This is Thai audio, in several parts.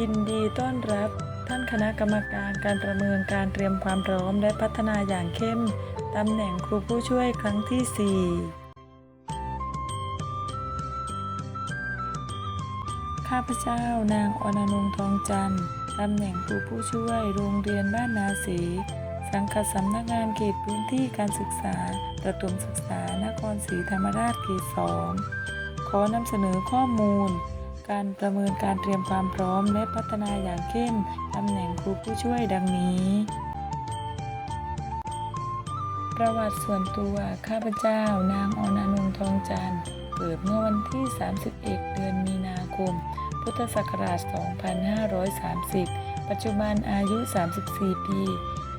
ยินดีต้อนรับท่านคณะกรรมการการประเมินการเตรียมความพร้อมและพัฒนาอย่างเข้ม ตำแหน่งครูผู้ช่วยครั้งที่ 4 ข้าพเจ้านางอนนงทองจันทร์ตำแหน่งครูผู้ช่วยโรงเรียนบ้านนาศีสังกัดสำนักงานเขตพื้นที่การศึกษาประถมศึกษานครศรีธรรมราชเขตสองขอนำเสนอข้อมูล การประเมินการเตรียมความพร้อมและพัฒนาอย่างเข้มตำแหน่งครูผู้ช่วยดังนี้ ประวัติส่วนตัวข้าพเจ้านางอนานงทองจันทร์เกิดเมื่อวันที่ 31 เดือนมีนาคม พุทธศักราช 2530 ปัจจุบันอายุ 34 ปี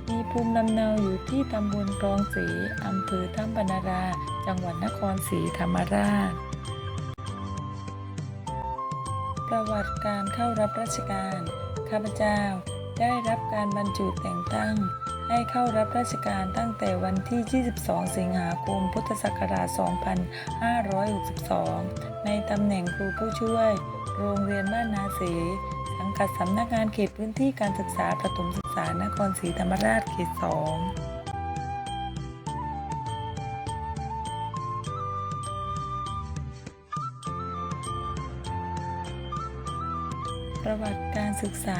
มีภูมิลำเนาอยู่ที่ตำบลคลองศรีอำเภอถ้ำบรรณารา จังหวัดนครศรีธรรมราช ประวัติการเข้ารับราชการ ข้าพเจ้าได้รับการบรรจุแต่งตั้ง ให้เข้ารับราชการตั้งแต่วันที่ 22 สิงหาคม พุทธศักราช 2562 ในตำแหน่งครูผู้ช่วย โรงเรียนบ้านนาเสสังกัดสำนักงานเขตพื้นที่การศึกษาประถมศึกษานครศรีธรรมราชเขต 2 ประวัติการศึกษา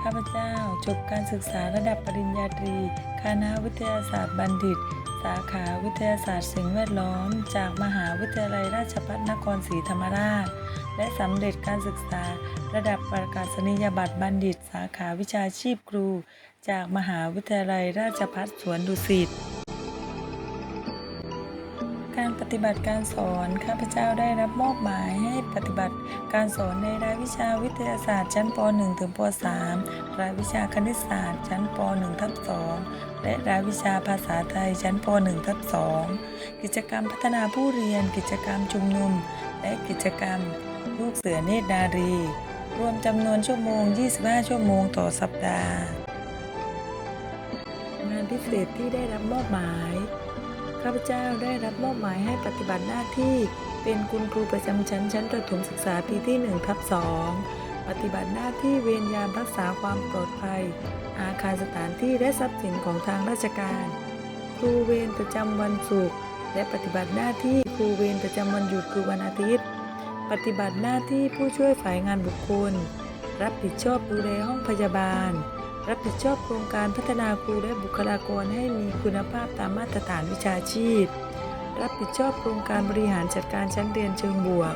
ข้าพเจ้า จบการศึกษาระดับปริญญาตรี คณะวิทยาศาสตร์บัณฑิต สาขาวิทยาศาสตร์สิ่งแวดล้อม จากมหาวิทยาลัยราชภัฏนครศรีธรรมราช และสำเร็จการศึกษาระดับประกาศนียบัตรบัณฑิต สาขาวิชาชีพครู จากมหาวิทยาลัยราชภัฏสวนดุสิต ปฏิบัติการสอนข้าพเจ้าได้รับมอบหมายให้ปฏิบัติการสอนในรายวิชาวิทยาศาสตร์ชั้นป .1 ถึงป .3 รายวิชาคณิตศาสตร์ชั้นป .1 ทับ2และรายวิชาภาษาไทยชั้นป .1 ทับ2กิจกรรมพัฒนาผู้เรียน กิจกรรมชุมนุม และกิจกรรม ลูกเสือเนตรนารี รวมจำนวนชั่วโมง 25 ชั่วโมงต่อสัปดาห์ งานพิเศษที่ได้รับมอบหมาย ข้าพเจ้าได้รับมอบหมายให้ปฏิบัติหน้าที่เป็นคุณครูประจำชั้นชั้นประถมศึกษาปีที่1ทับ2ปฏิบัติหน้าที่เวรยามรักษาความปลอดภัย อาคารสถานที่และทรัพย์สินของทางราชการ ครูเวรประจำวันศุกร์และปฏิบัติหน้าที่ครูเวรประจำวันหยุดคือวันอาทิตย์ ปฏิบัติหน้าที่ผู้ช่วยฝ่ายงานบุคคล รับผิดชอบดูแลห้องพยาบาล รับผิดชอบโครงการพัฒนาครูและบุคลากรให้มีคุณภาพตามมาตรฐานวิชาชีพ รับผิดชอบโครงการบริหารจัดการชั้นเรียนเชิงบวก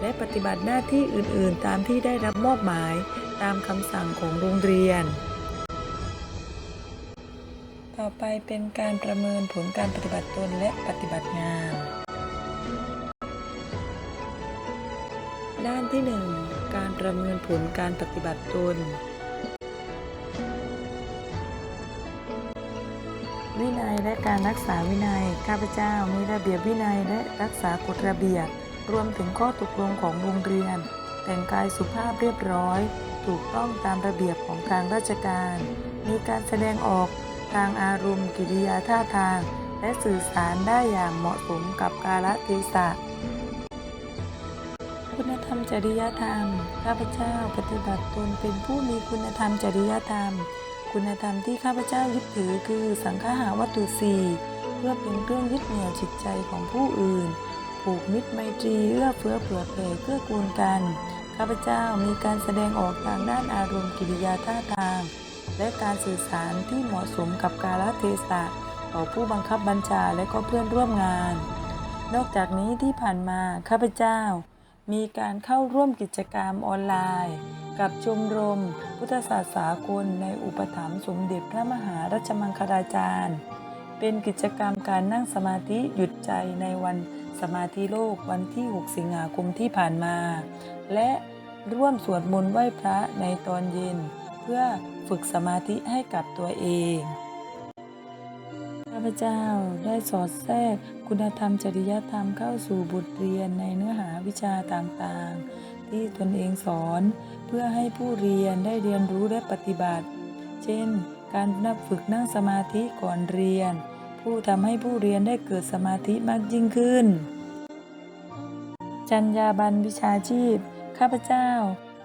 และปฏิบัติหน้าที่อื่น ๆ ตามที่ได้รับมอบหมายตามคำสั่งของโรงเรียน ต่อไปเป็นการประเมินผลการปฏิบัติตนและปฏิบัติงาน ด้านที่ 1 การประเมินผลการปฏิบัติตน วินัยและการรักษาวินัย ข้าพเจ้ามีระเบียบวินัยและรักษากฎระเบียบ รวมถึงข้อตกลงของโรงเรียน แต่งกายสุภาพเรียบร้อย ถูกต้องตามระเบียบของทางราชการ มีการแสดงออกทางอารมณ์ กิริยาท่าทาง และสื่อสารได้อย่างเหมาะสมกับกาลเทศะคุณธรรมจริยธรรม ข้าพเจ้าปฏิบัติตนเป็นผู้มีคุณธรรมจริยธรรม คุณธรรมที่ข้าพเจ้ายึดถือคือสังฆาวัตถุสี่เพื่อเป็นเครื่องยึดเหนี่ยวจิตใจของผู้อื่น ผูกมิตรไมตรีเอื้อเฟื้อเผื่อแผ่เกื้อกูลกัน ข้าพเจ้ามีการแสดงออกทางด้านอารมณ์กิริยาท่าทาง และการสื่อสารที่เหมาะสมกับกาลเทศะต่อผู้บังคับบัญชาและก็เพื่อนร่วมงาน นอกจากนี้ที่ผ่านมาข้าพเจ้า มีการเข้าร่วมกิจกรรมออนไลน์ กับชมรม พุทธศาสสากลในอุปถัมภ์สมเด็จพระมหารัชมังคลาจารย์ เป็นกิจกรรมการนั่งสมาธิหยุดใจในวันสมาธิโลกวันที่ 6 สิงหาคมที่ผ่านมา และร่วมสวดมนต์ไหว้พระในตอนเย็น เพื่อฝึกสมาธิให้กับตัวเอง พเจ้าได้สอดแทรกคุณธรรมจริยธรรมเข้าสู่บทเรียนในเนื้อหาวิชาต่างๆ ที่ตนเองสอน เพื่อให้ผู้เรียนได้เรียนรู้และปฏิบัติ เช่น การนับฝึกนั่งสมาธิก่อนเรียน ผู้ทำให้ผู้เรียนได้เกิดสมาธิมากยิ่งขึ้นจรรยาบรรณวิชาชีพ ข้าพเจ้า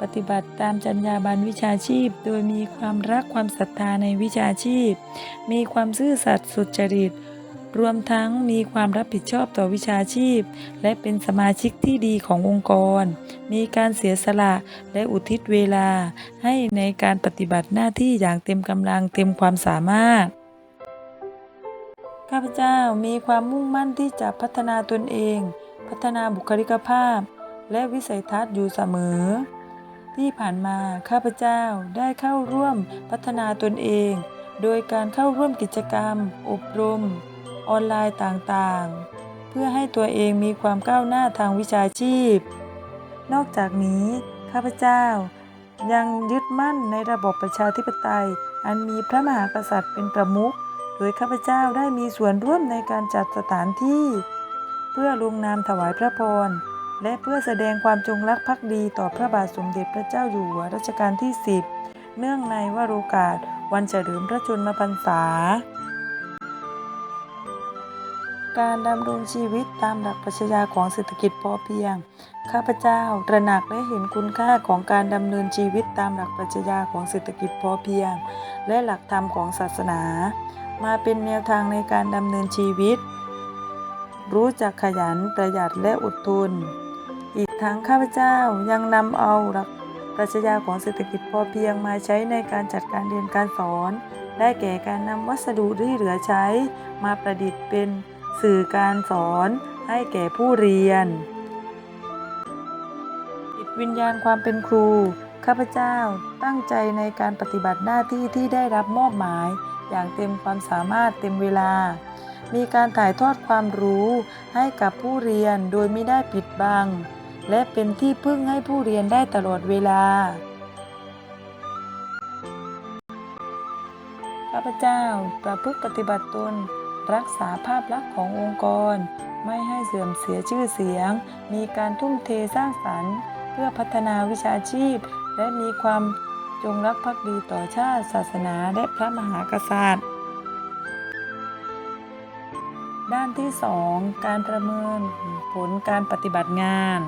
ปฏิบัติตามจรรยาบรรณวิชาชีพ โดยมีความรักความศรัทธาในวิชาชีพ มีความซื่อสัตย์สุจริต รวมทั้งมีความรับผิดชอบต่อวิชาชีพ และเป็นสมาชิกที่ดีขององค์กร มีการเสียสละและอุทิศเวลา ให้ในการปฏิบัติหน้าที่อย่างเต็มกำลังเต็มความสามารถข้าพเจ้ามีความมุ่งมั่นที่จะพัฒนาตนเอง พัฒนาบุคลิกภาพ และวิสัยทัศน์อยู่เสมอ ที่ผ่านมาข้าพเจ้าได้เข้าร่วมพัฒนาตนเอง โดยการเข้าร่วมกิจกรรม อบรม ออนไลน์ต่างๆ เพื่อให้ตัวเองมีความก้าวหน้าทางวิชาชีพ นอกจากนี้ข้าพเจ้ายังยึดมั่นในระบบประชาธิปไตย อันมีพระมหากษัตริย์เป็นประมุข โดยข้าพเจ้าได้มีส่วนร่วมในการจัดสถานที่ เพื่อลงนามถวายพระพร และเพื่อแสดงความจงรักภักดีต่อพระบาทสมเด็จพระเจ้าอยู่หัวรัชกาลที่ 10 เนื่องในวโรกาสวันเฉลิมพระชนมพรรษา การดำรงชีวิตตามหลักปรัชญาของเศรษฐกิจพอเพียง ข้าพเจ้าตระหนักและเห็นคุณค่าของการดำเนินชีวิตตามหลักปรัชญาของเศรษฐกิจพอเพียง และหลักธรรมของศาสนา มาเป็นแนวทางในการดำเนินชีวิตรู้จักขยันประหยัดและอดทน ทั้งข้าพเจ้ายังนำเอาหลักปรัชญาของเศรษฐกิจพอเพียงมาใช้ในการจัดการเรียนการสอน ได้แก่การนำวัสดุที่เหลือใช้ มาประดิษฐ์เป็นสื่อการสอนให้แก่ผู้เรียนจิตวิญญาณความเป็นครู ข้าพเจ้าตั้งใจในการปฏิบัติหน้าที่ที่ได้รับมอบหมาย อย่างเต็มความสามารถเต็มเวลา มีการถ่ายทอดความรู้ให้กับผู้เรียนโดยไม่ได้ปิดบัง และเป็นที่พึ่งให้ผู้เรียนได้ตลอดเวลา ข้าพเจ้าประพฤติปฏิบัติตน รักษาภาพลักษณ์ขององค์กร ไม่ให้เสื่อมเสียชื่อเสียง มีการทุ่มเทสร้างสรรค์ เพื่อพัฒนาวิชาชีพ และมีความจงรักภักดีต่อชาติ ศาสนาและพระมหากษัตริย์ ด้านที่ 2 การประเมินผลการปฏิบัติงาน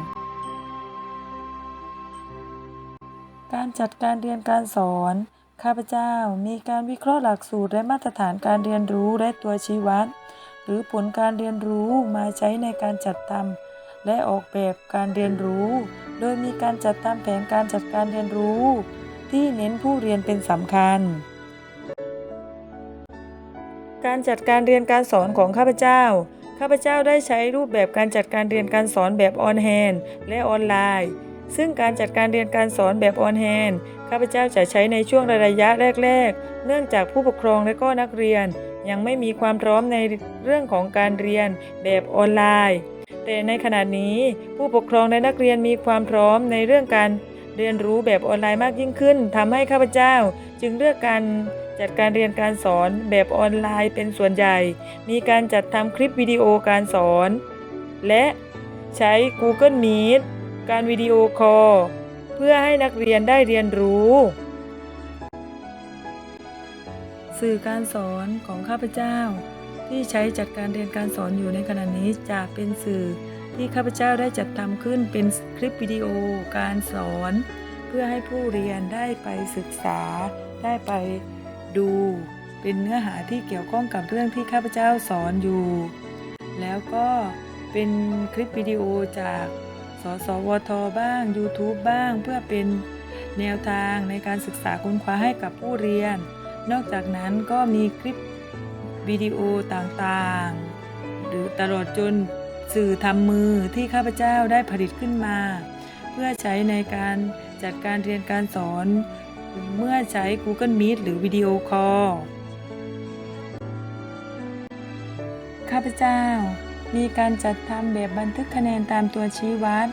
การจัดการเรียนการสอน ข้าพเจ้ามีการวิเคราะห์หลักสูตรและมาตรฐานการเรียนรู้และตัวชี้วัด หรือผลการเรียนรู้มาใช้ในการจัดทำและออกแบบการเรียนรู้ โดยมีการจัดทำแผนการจัดการเรียนรู้ ที่เน้นผู้เรียนเป็นสำคัญ การจัดการเรียนการสอนของข้าพเจ้าข้าพเจ้าได้ใช้รูปแบบการจัดการเรียนการสอนแบบออนแฮนและออนไลน์ ซึ่งการจัดการเรียนการสอนแบบออนแฮนข้าพเจ้าจะใช้ในช่วงระยะแรก ๆ เนื่องจากผู้ปกครองและก็นักเรียน ยังไม่มีความพร้อมในเรื่องของการเรียนแบบออนไลน์ แต่ในขณะนี้ผู้ปกครองและนักเรียนมีความพร้อมในเรื่องการเรียนรู้แบบออนไลน์มากยิ่งขึ้นทำให้ข้าพเจ้า จึงเลือกการจัดการเรียนการสอนแบบออนไลน์เป็นส่วนใหญ่ มีการจัดทำคลิปวิดีโอการสอน และใช้ Google Meet การวิดีโอคอลเพื่อให้นักเรียนได้เรียนรู้ สื่อการสอนของข้าพเจ้า ที่ใช้จัดการเรียนการสอนอยู่ในขณะนี้จะเป็นสื่อที่ข้าพเจ้าได้จัดทำขึ้นเป็นคลิปวิดีโอการสอน เพื่อให้ผู้เรียนได้ไปศึกษา ได้ไปดู เป็นเนื้อหาที่เกี่ยวข้องกับเรื่องที่ข้าพเจ้าสอนอยู่ แล้วก็เป็นคลิปวิดีโอจาก สสวทบ้าง YouTube บ้าง เพื่อเป็นแนวทางในการศึกษาค้นคว้าให้กับผู้เรียน นอกจากนั้นก็มีคลิปวิดีโอต่างๆ หรือตลอดจนสื่อทำมือที่ข้าพเจ้าได้ผลิตขึ้นมา เพื่อใช้ในการจัดการเรียนการสอน เมื่อใช้ Google Meet หรือวิดีโอคอลข้าพเจ้า มีการจัดทำแบบบันทึกคะแนนตามตัวชี้วัด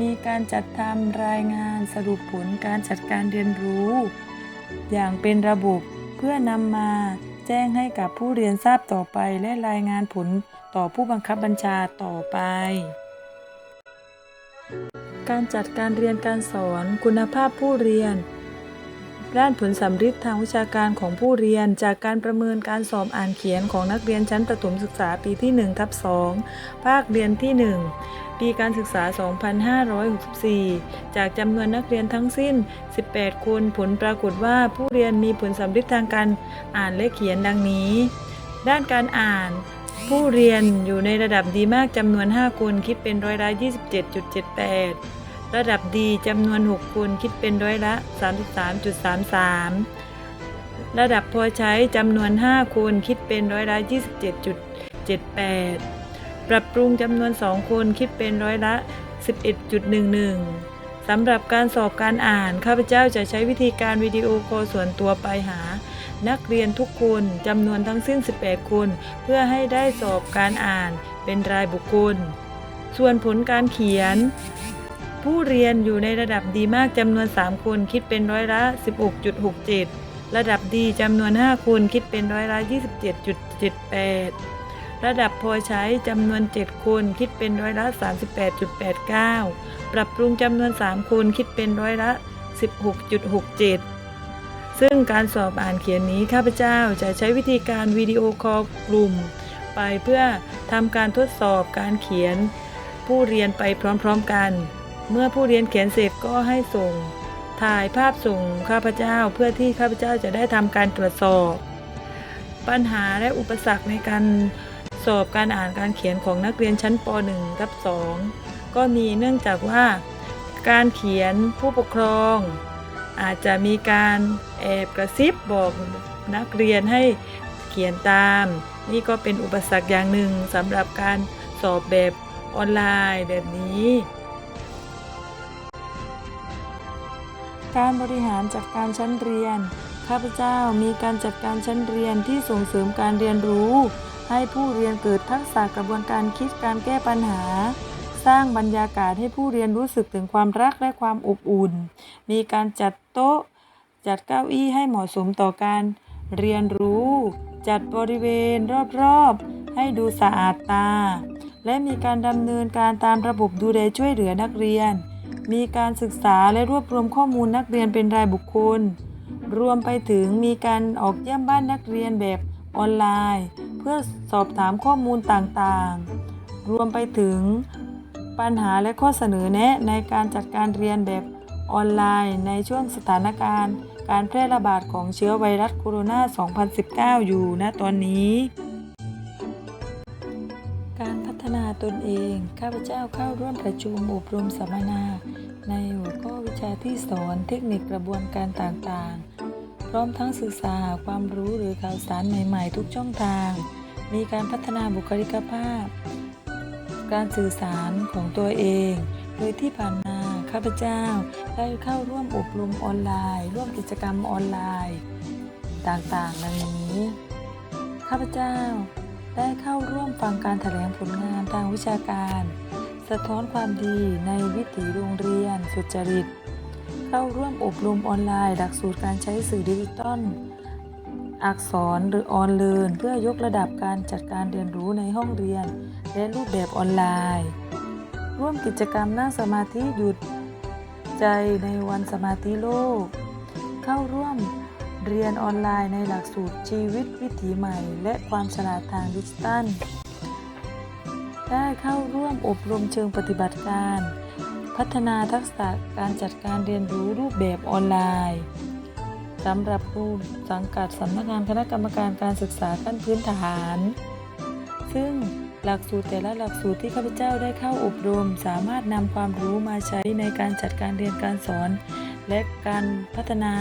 มีการจัดทำรายงานสรุปผลการจัดการเรียนรู้ อย่างเป็นระบบเพื่อนำมาแจ้งให้กับผู้เรียนทราบต่อไปและรายงานผลต่อผู้บังคับบัญชาต่อไป การจัดการเรียนการสอนคุณภาพผู้เรียน ด้านผลสำฤทธิ์ทางวิชาการของผู้เรียน จากการประเมินการสอบอ่านเขียนของนักเรียนชั้นประถมศึกษาปีที่1ทับ2ภาคเรียนที่ 1 ปีการศึกษา 2564 จากจำนวนนักเรียนทั้งสิ้น 18 คน ผลปรากฏว่าผู้เรียนมีผลสำลิดทางการอ่านและเขียนดังนี้ ด้านการอ่านผู้เรียนอยู่ในระดับดีมากจำนวน 5 คน คิดเป็นร้อยละ27.78 ระดับดีจำนวน 6คนคิดเป็นร้อยละ 33.33 ระดับพอใช้จำนวน 5คนคิดเป็นร้อยละ 27.78 ปรับปรุงจำนวน 2คนคิดเป็นร้อยละ 11.11 สำหรับการสอบการอ่าน ข้าพเจ้าจะใช้วิธีการวิดีโอคอลส่วนตัวไปหา นักเรียนทุกคนจำนวนทั้งสิ้น 18 คนเพื่อให้ได้สอบการอ่านเป็นรายบุคคล ส่วนผลการเขียน ผู้เรียนอยู่ในระดับดีมากจำนวน 3 คนคิดเป็นร้อยละ 16.67 ระดับดีจำนวน 5 คนคิดเป็นร้อยละ 27.78 ระดับพอใช้จำนวน 7 คนคิดเป็นร้อยละ 38.89 ปรับปรุงจำนวน 3 คนคิดเป็นร้อยละ 16.67 ซึ่งการสอบอ่านเขียนนี้ข้าพเจ้าจะใช้วิธีการวิดีโอคอลกลุ่ม ไปเพื่อทำการทดสอบการเขียนผู้เรียนไปพร้อมๆกัน เมื่อผู้เรียนเขียนเสร็จก็ให้ส่ง ถ่ายภาพส่งข้าพเจ้าเพื่อที่ข้าพเจ้าจะได้ทำการตรวจสอบ ปัญหาและอุปสรรคในการสอบการอ่านการเขียนของนักเรียนชั้นป .1 กับ2ก็มีเนื่องจากว่า การเขียนผู้ปกครอง อาจจะมีการแอบกระซิบบอกนักเรียนให้เขียนตาม นี่ก็เป็นอุปสรรคอย่างหนึ่งสำหรับการสอบแบบออนไลน์แบบนี้ การบริหารจัดการชั้นเรียน ข้าพเจ้ามีการจัดการชั้นเรียนที่ส่งเสริมการเรียนรู้ ให้ผู้เรียนเกิดทักษะกระบวนการคิดการแก้ปัญหา สร้างบรรยากาศให้ผู้เรียนรู้สึกถึงความรักและความอบอุ่น มีการจัดโต๊ะ จัดเก้าอี้ให้เหมาะสมต่อการเรียนรู้ จัดบริเวณรอบๆ ให้ดูสะอาดตา และมีการดำเนินการตามระบบดูแลช่วยเหลือนักเรียน มีการศึกษาและรวบรวมข้อมูลนักเรียนเป็นรายบุคคล รวมไปถึงมีการออกเยี่ยมบ้านนักเรียนแบบออนไลน์ เพื่อสอบถามข้อมูลต่างๆ รวมไปถึงปัญหาและข้อเสนอแนะในการจัดการเรียนแบบออนไลน์ในช่วงสถานการณ์ การแพร่ระบาดของเชื้อไวรัสโคโรนา 2019 อยู่ณตอนนี้ ตนเอง ข้าพเจ้าเข้าร่วมประชุมอบรมสัมมนา ในหัวข้อวิชาที่สอนเทคนิคกระบวนการต่างๆ พร้อมทั้งศึกษาหาความรู้หรือข่าวสารใหม่ๆ ทุกช่องทาง มีการพัฒนาบุคลิกภาพ การสื่อสารของตัวเอง โดยที่ผ่านมาข้าพเจ้าได้เข้าร่วมอบรมออนไลน์ ร่วมกิจกรรมออนไลน์ ต่างๆดังนี้ ข้าพเจ้า ได้เข้าร่วมฟังการแถลงผลงานทางวิชาการ สะท้อนความดีในวิถีโรงเรียนสุจริต เข้าร่วมอบรมออนไลน์ หลักสูตรการใช้สื่อดิจิตอลอักษรหรือออนเลินเพื่อยกระดับการจัดการเรียนรู้ในห้องเรียน และรูปแบบออนไลน์ ร่วมกิจกรรมนั่งสมาธิหยุดใจในวันสมาธิโลก เข้าร่วม เรียนออนไลน์ในหลักสูตรชีวิตวิถีใหม่ และความฉลาดทางดิจิทัล ได้เข้าร่วมอบรมเชิงปฏิบัติการ พัฒนาทักษะการจัดการเรียนรู้รูปแบบออนไลน์สำหรับผู้สังกัดสำนักงานคณะกรรมการการศึกษาขั้นพื้นฐาน ซึ่งหลักสูตรแต่ละหลักสูตรที่ข้าพเจ้าได้เข้าอบรม สามารถนำความรู้มาใช้ในการจัดการเรียนการสอน และการพัฒนา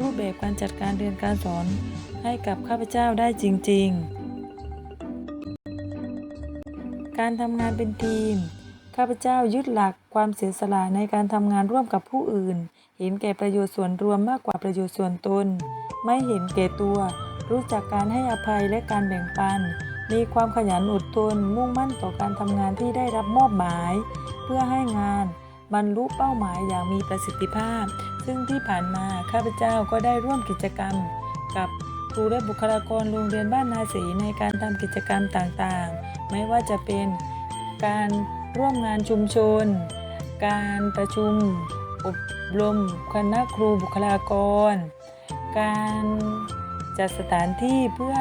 รูปแบบการจัดการเรียนการสอนให้กับข้าพเจ้าได้จริง ๆ การทำงานเป็นทีม ข้าพเจ้ายึดหลักความเสียสละในการทำงานร่วมกับผู้อื่น เห็นแก่ประโยชน์ส่วนรวมมากกว่าประโยชน์ส่วนตน ไม่เห็นแก่ตัว รู้จักการให้อภัยและการแบ่งปัน มีความขยันอดทน มุ่งมั่นต่อการทำงานที่ได้รับมอบหมาย เพื่อให้งานบรรลุเป้าหมายอย่างมีประสิทธิภาพ ซึ่งที่ผ่านมาข้าพเจ้าก็ได้ร่วมกิจกรรม กับครูและบุคลากรโรงเรียนบ้านนาศีในการทำกิจกรรมต่างๆ ไม่ว่าจะเป็นการร่วมงานชุมชน การประชุม อบรมคณะครูบุคลากร การจัดสถานที่เพื่อ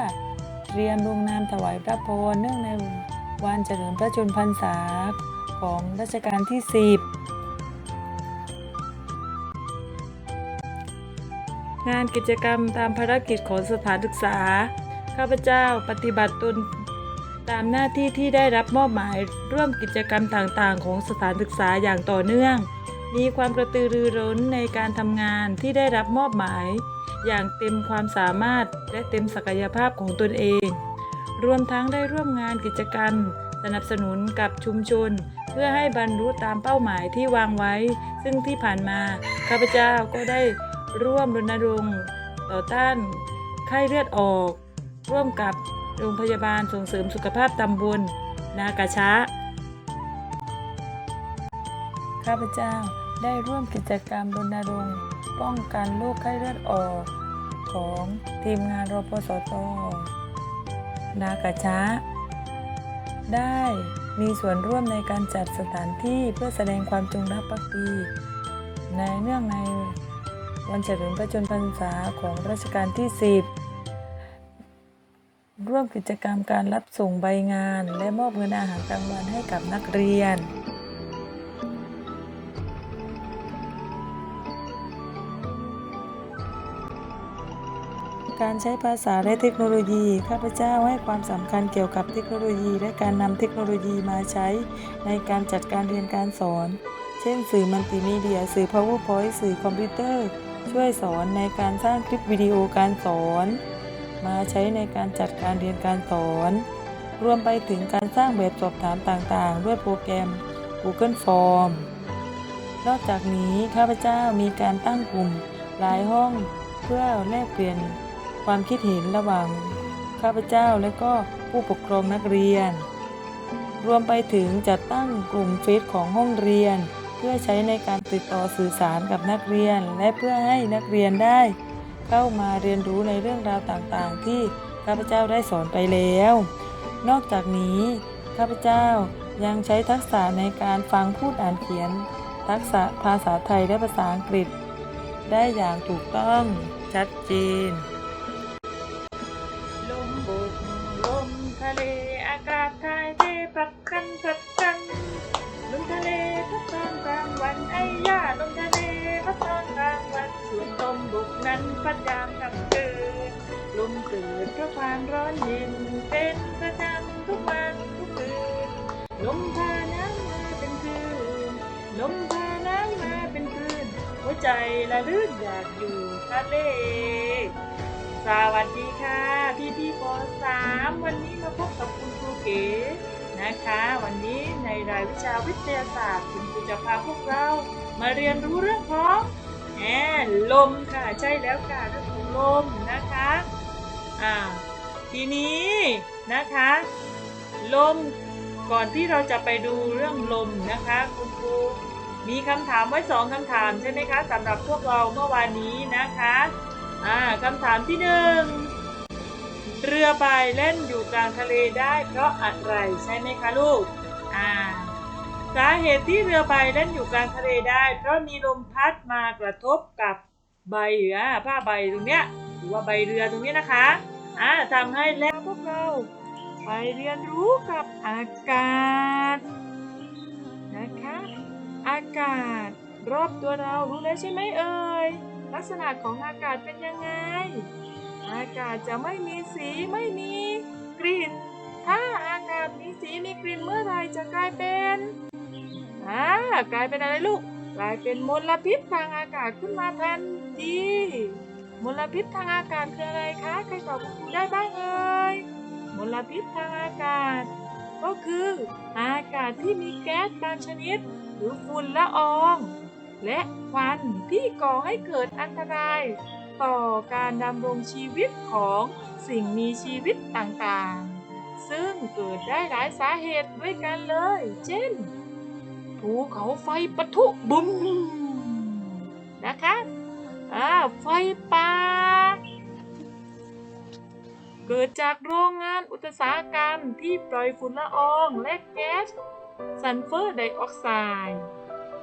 เตรียมลงนามถวายพระพรเนื่องในวันเฉลิมพระชนมพรรษาของรัชกาลที่ 10 งานกิจกรรมตามภารกิจของสถานศึกษา ข้าพเจ้าปฏิบัติตนตามหน้าที่ที่ได้รับมอบหมายร่วมกิจกรรมต่างๆ ของสถานศึกษาอย่างต่อเนื่อง มีความกระตือรือร้นในการทำงานที่ได้รับมอบหมาย อย่างเต็มความสามารถและเต็มศักยภาพของตนเอง รวมทั้งได้ร่วมงานกิจกรรม สนับสนุนกับชุมชน เพื่อให้บรรลุตามเป้าหมายที่วางไว้ ซึ่งที่ผ่านมาข้าพเจ้าก็ได้ ร่วมรณรงค์ต่อต้านไข้เลือดออก ร่วมกับโรงพยาบาลส่งเสริมสุขภาพตำบลนากาชะ ข้าพเจ้าได้ร่วมกิจกรรมรณรงค์ป้องกันโรคไข้เลือดออก ของทีมงานรพสตนากาชะ ได้มีส่วนร่วมในการจัดสถานที่เพื่อแสดงความจงรักภักดี ในเนื่องใน วันเฉลิมพระชนมพรรษาของรัชกาลที่ 10 ร่วมกิจกรรมการรับส่งใบงาน และมอบเงินอาหารกลางวันให้กับนักเรียน การใช้ภาษาและเทคโนโลยี ข้าพเจ้าให้ความสำคัญเกี่ยวกับเทคโนโลยี และการนำเทคโนโลยีมาใช้ในการจัดการเรียนการสอน เช่น สื่อมัลติมีเดีย สื่อ PowerPoint สื่อคอมพิวเตอร์ ช่วยสอนในการสร้างคลิปวิดีโอการสอน มาใช้ในการจัดการเรียนการสอน รวมไปถึงการสร้างแบบสอบถามต่างๆ ด้วยโปรแกรม Google Form นอกจากนี้ข้าพเจ้ามีการตั้งกลุ่มหลายห้องเพื่อแลกเปลี่ยนความคิดเห็นระหว่างข้าพเจ้าและก็ผู้ปกครองนักเรียน รวมไปถึงจัดตั้งกลุ่มเฟซของห้องเรียน เพื่อใช้ในการติดต่อสื่อสารกับนักเรียน และเพื่อให้นักเรียนได้ เข้ามาเรียนรู้ในเรื่องราวต่างๆ ที่ข้าพเจ้าได้สอนไปแล้ว นอกจากนี้ข้าพเจ้ายังใช้ทักษะในการฟังพูดอ่านเขียน ทักษะภาษาไทยและภาษาอังกฤษ ได้อย่างถูกต้องชัดเจน กนั้นพัดยามค่ำคืนลมเกิดเพราะความร้อนเย็นเป็นประจำทุกวันทุกคืนลมพาน้ำมาเป็นคลื่นลมพาน้ำมาเป็นคลื่นหัวใจละลื่นอยากอยู่ทะเลสวัสดีค่ะ พี่พี่ป .3 วันนี้มาพบกับคุณครูเก๋นะคะ วันนี้ในรายวิชาวิทยาศาสตร์คุณครูจะพาพวกเรามาเรียนรู้เรื่องของ แอนลมค่ะ ใช่แล้วค่ะเรื่องขอลมนะคะอ่าทีนี้นะคะ ลมก่อนที่เราจะไปดูเรื่องลมนะคะ คุณครูมีคำถามไว้สองคำถามใช่ไหมคะสำหรับพวกเราเมื่อวานนี้นะคะอ่าคำถามที่หนึ่งเรือใบเล่นอยู่กลางทะเลได้เพราะอะไรใช่ไหมคะลูกอ่า สาเหตุที่เรือใบเล่นอยู่กลางทะเลได้ เพราะมีลมพัดมากระทบกับใบอ่าผ้าใบตรงเนี้ยหรือว่าใบเรือตรงนี้นะคะอ่าทำให้แล้วพวกเราไปเรียนรู้กับอากาศนะคะ อากาศรอบตัวเรารู้แล้วใช่ไหมเอ่ยลักษณะของอากาศเป็นยังไง อากาศจะไม่มีสีไม่มีกลิ่น ถ้าอากาศมีสีมีกลิ่นเมื่อไหรจะกลายเป็น อ่ากลายเป็นอะไรลูก กลายเป็นมลพิษทางอากาศขึ้นมาทันทีมลพิษทางอากาศคืออะไรคะ ใครตอบคุณครูได้บ้างเอ่ยมลพิษทางอากาศ ก็คืออากาศที่มีแก๊สบางชนิด หรือฝุ่นละออง และควันที่ก่อให้เกิดอันตราย ต่อการดำรงชีวิตของสิ่งมีชีวิตต่างๆ ซึ่งเกิดได้หลายสาเหตุด้วยกันเลย เช่น ภูเขาไฟปะทุบุ้มนะคะอ่าไฟป่าเกิดจากโรงงานอุตสาหกรรมที่ปล่อยฝุ่นละอองและแก๊สซัลเฟอร์ไดออกไซด์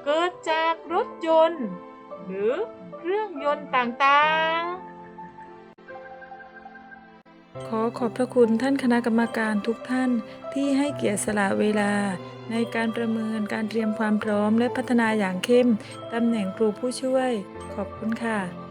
เกิดจากรถยนต์ หรือเครื่องยนต์ต่างๆ ขอขอบพระคุณท่านคณะกรรมการทุกท่านที่ให้เกียรติสละเวลา ในการประเมินการเตรียมความพร้อมและพัฒนาอย่างเข้มตำแหน่งครูผู้ช่วย ขอบคุณค่ะ